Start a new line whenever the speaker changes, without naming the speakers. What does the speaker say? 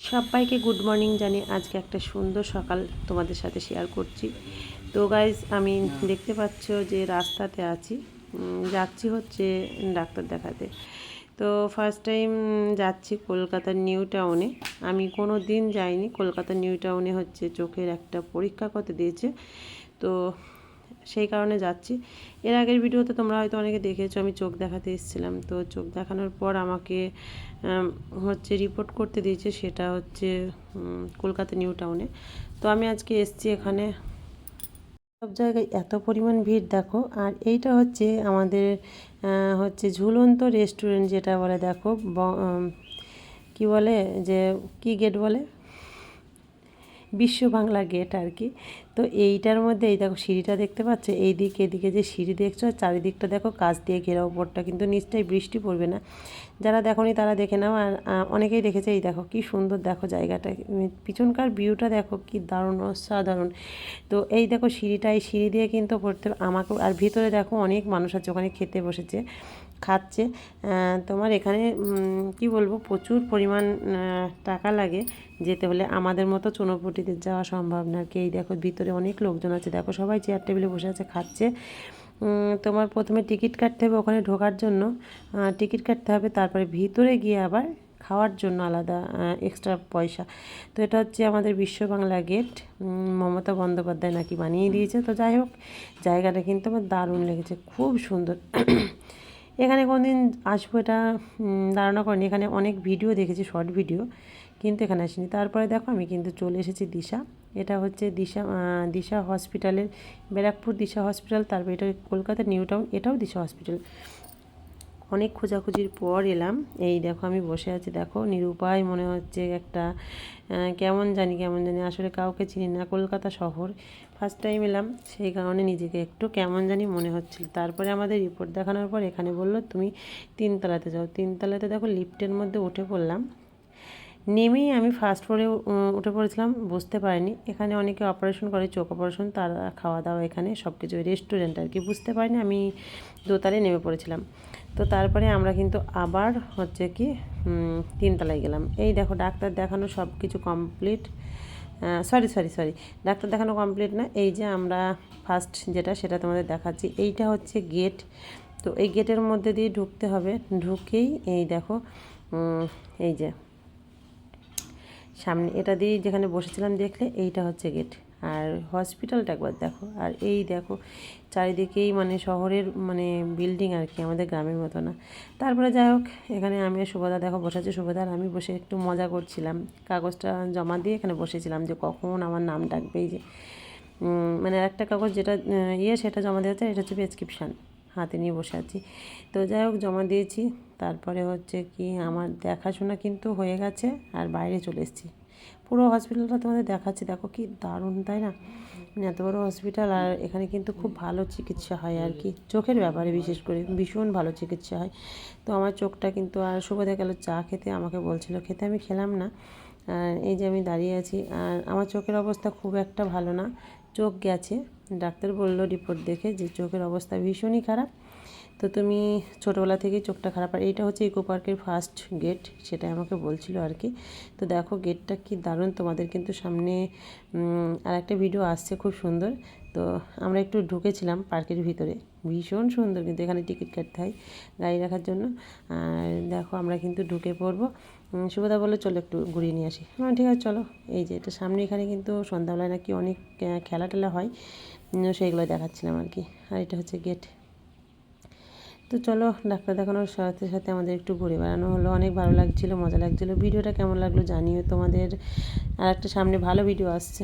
সবাইকে good morning জানি আজকে একটা সুন্দর সকাল তোমাদের সাথে শেয়ার করছি। তো গাইজ আমি দেখতে পাচ্ছ যে রাস্তাতে আছি। যাচ্ছি হচ্ছে ডাক্তার দেখাতে। তো ফার্স্ট টাইম যাচ্ছি কলকাতার নিউ টাউনে আমি কোনো দিন যাইনি। কলকাতার নিউ টাউনে হচ্ছে চোখের একটা পরীক্ষা করতে দিয়েছে। তো সেই কারণে যাচ্ছি। এর আগের ভিডিওতে তোমরা হয়তো অনেকে দেখেছ, আমি চোখ দেখাতে এসেছিলাম। তো চোখ দেখানোর পর আমাকে হচ্ছে রিপোর্ট করতে দিয়েছে, সেটা হচ্ছে কলকাতা নিউ টাউনে। তো আমি আজকে এসেছি এখানে। সব জায়গায় এত পরিমাণ ভিড়, দেখো। আর এইটা হচ্ছে আমাদের হচ্ছে ঝুলন্ত রেস্টুরেন্ট যেটা বলে, দেখো কি বলে যে, কি গেট বলে? বিশ্ব বাংলা গেট আর কি। তো এইটার মধ্যে এই দেখো সিঁড়িটা দেখতে পাচ্ছ? এই দিক এদিকে যে সিঁড়ি দেখছ চারিদিকটা দেখো কাজ দিয়ে ঘেরা উপরটা কিন্তু নিশ্চয়ই বৃষ্টি পড়বে না। যারা দেখোনি তারা দেখে নাও, আর অনেকেই দেখেছে, এই দেখো কি সুন্দর দেখো জায়গাটা। পিছনকার ভিউটা দেখো কি দারুণ, অসাধারণ। তো এই দেখো সিঁড়িটা, এই সিঁড়ি দিয়ে কিন্তু পড়তে আমাকে আর ভিতরে দেখো অনেক মানুষ আছে, ওখানে খেতে বসেছে। খাচ্ছে। তোমার এখানে কি বলব, প্রচুর পরিমাণ টাকা লাগে যেতে হলে। আমাদের মতো চুনোপুটিদের যাওয়া সম্ভব না। আর কি এই দেখো, ভিতরে অনেক লোকজন আছে। দেখো, সবাই চেয়ার টেবিলে বসে আছে, খাচ্ছে। তোমার প্রথমে টিকিট কাটতে হবে ওখানে ঢোকার জন্য। টিকিট কাটতে হবে, তারপরে ভিতরে গিয়ে আবার খাওয়ার জন্য আলাদা এক্সট্রা পয়সা। তো এটা হচ্ছে আমাদের বিশ্ব বাংলা গেট মমতা বন্দ্যোপাধ্যায় নাকি বানিয়ে দিয়েছে। তো যাই হোক, জায়গাটা কিন্তু আমার দারুণ লেগেছে। খুব সুন্দর। এখানে কোনদিন আসব এটা ধারণা করিনি। এখানে অনেক ভিডিও দেখেছি শর্ট ভিডিও কিন্তু এখানে আসিনি। তারপরে দেখো আমি কিন্তু চলে এসেছি দিশা। এটা হচ্ছে দিশা দিশা হসপিটালের ব্যারাকপুর দিশা হসপিটাল তারপর এটা কলকাতা, নিউ টাউন, এটাও দিশা হসপিটাল অনেক খোঁজাখুঁজির পর এলাম। এই দেখো আমি বসে আছি, দেখো নিরুপায় মনে হচ্ছে একটা কেমন জানি কেমন জানি, আসলে কাউকে চিনি না, কলকাতা শহর। ফার্স্ট টাইম এলাম, সেই কারণে নিজেকে একটু কেমন জানি মনে হচ্ছিল। তারপরে আমাদের রিপোর্ট দেখানোর পর এখানে বলল, তুমি তিনতলাতে যাও। তিনতলাতে দেখো লিফটের মধ্যে উঠে পড়লাম। নেমেই আমি ফার্স্ট ফ্লোরে উঠে পড়েছিলাম, বুঝতে পারিনি। এখানে অনেকে অপারেশন করে চোখ অপারেশন তারা খাওয়া দাওয়া এখানে সব কিছু ওই রেস্টুরেন্ট আর কি, বুঝতে পারিনি, আমি দোতলায় নেমে পড়েছিলাম। তো তারপরে আমরা কিন্তু আবার হচ্ছে কি তিনতলায় গেলাম। এই দেখো, ডাক্তার দেখানো সব কিছু complete sorry sorry sorry doctor দেখানো কমপ্লিট না, এই যে আমরা ফার্স্ট যেটা, সেটা তোমাদের দেখাচ্ছি। এইটা হচ্ছে গেট তো এই গেটের মধ্যে দিয়ে ঢুকতে হবে। ঢুকেই এই দেখো এই যে সামনে, এটা দিয়ে যেখানে বসেছিলাম দেখলে এইটা হচ্ছে গেট আর হসপিটালটা একবার দেখো, আর এই দেখো, চারিদিকেই মানে শহরের মানে বিল্ডিং আর কি, আমাদের গ্রামের মতো না। তারপরে যাই হোক, এখানে আমি সুভদা, দেখো বসে আছে সুভদা, আর আমি বসে একটু মজা করছিলাম। কাগজটা জমা দিয়ে এখানে বসেছিলাম যে কখন আমার নাম ডাকবে যে। মানে একটা কাগজ যেটা ইয়ে সেটা জমা যায় এটা হচ্ছে প্রেসক্রিপশান হাতে নিয়ে বসে আছি। তো যাই হোক, জমা দিয়েছি। তারপরে হচ্ছে কি আমার দেখাশোনা কিন্তু হয়ে গেছে আর বাইরে চলে এসেছি। পুরো হসপিটালটা তোমাদের দেখাচ্ছি। দেখো কি দারুণ, তাই না? মানে এত বড় হসপিটাল আর এখানে কিন্তু খুব ভালো চিকিৎসা হয় আর কি। চোখের ব্যাপারে বিশেষ করে ভীষণ ভালো চিকিৎসা হয়। তো আমার চোখটা কিন্তু আর সুবিধা গেল চা খেতে, আমাকে বলছিল, খেতে আমি খেলাম না। আর এই যে আমি দাঁড়িয়ে আছি। আর আমার চোখের অবস্থা খুব একটা ভালো না। চোখ গেছে। ডাক্তার বলল রিপোর্ট দেখে যে চোখের অবস্থা ভীষণই খারাপ। তো তুমি ছোটোবেলা থেকেই চোখটা খারাপ। আর এইটা হচ্ছে ইকো পার্কের ফার্স্ট গেট সেটাই আমাকে বলছিল আর কি। তো দেখো গেটটা কি দারুণ। তোমাদের কিন্তু সামনে আর একটা ভিডিও আসছে খুব সুন্দর। তো আমরা একটু ঢুকেছিলাম পার্কের ভিতরে। ভীষণ সুন্দর কিন্তু এখানে টিকিট কাটতে হয় গাড়ি রাখার জন্য। আর দেখো আমরা কিন্তু ঢুকে পড়ব। সুভদা বলল, চলো একটু ঘুরিয়ে নিয়ে আসি। হ্যাঁ ঠিক আছে, চলো। এই যে এটা সামনে এখানে কিন্তু সন্ধ্যাবেলায় নাকি অনেক খেলা টেলা হয়। সেইগুলো দেখাচ্ছিলাম আর কি। আর এটা হচ্ছে গেট। তো চলো, ডাক্তার দেখানোর সাথে সাথে আমাদের একটু ঘুরে বেড়ানো হলো। অনেক ভালো লাগছিল, মজা লাগছিল। ভিডিওটা কেমন লাগল জানিও। তোমাদের আর একটা সামনে ভালো ভিডিও আসছে।